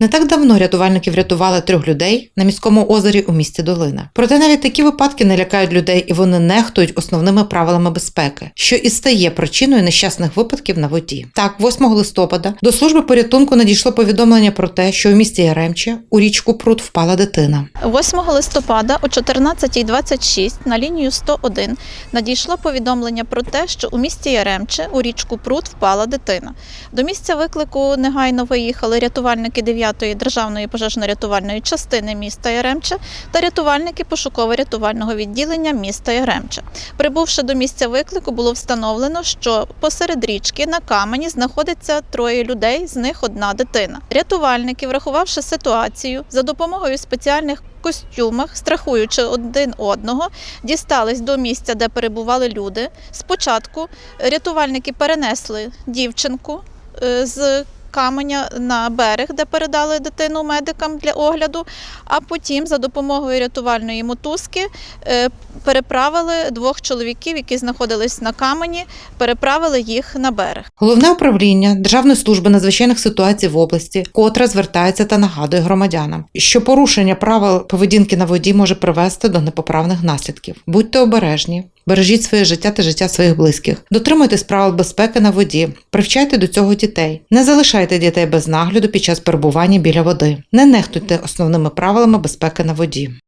Не так давно рятувальники врятували трьох людей на міському озері у місті Долина. Проте навіть такі випадки не лякають людей і вони нехтують основними правилами безпеки, що і стає причиною нещасних випадків на воді. Так, 8 листопада до служби порятунку надійшло повідомлення про те, що у місті Яремче у річку Прут впала дитина. 8 листопада о 14.26 на лінію 101 надійшло повідомлення про те, що у місті Яремче у річку Прут впала дитина. До місця виклику негайно виїхали рятувальники 9-ї державної пожежно-рятувальної частини міста Яремче та рятувальники пошуково-рятувального відділення міста Яремче. Прибувши до місця виклику, було встановлено, що посеред річки на камені знаходиться троє людей, з них одна дитина. Рятувальники, врахувавши ситуацію, за допомогою спеціальних костюмах, страхуючи один одного, дістались до місця, де перебували люди. Спочатку рятувальники перенесли дівчинку е, з каменя на берег, де передали дитину медикам для огляду. А потім, за допомогою рятувальної мотузки, е, переправили двох чоловіків, які знаходились на камені, переправили їх на берег. Головне управління Державної служби надзвичайних ситуацій в області, котре звертається та нагадує громадянам, що порушення правил поведінки на воді може привести до непоправних наслідків. Будьте обережні. Бережіть своє життя та життя своїх близьких. Дотримуйтесь правил безпеки на воді, привчайте до цього дітей. Не залишайте дітей без нагляду під час перебування біля води. Не нехтуйте основними правилами безпеки на воді.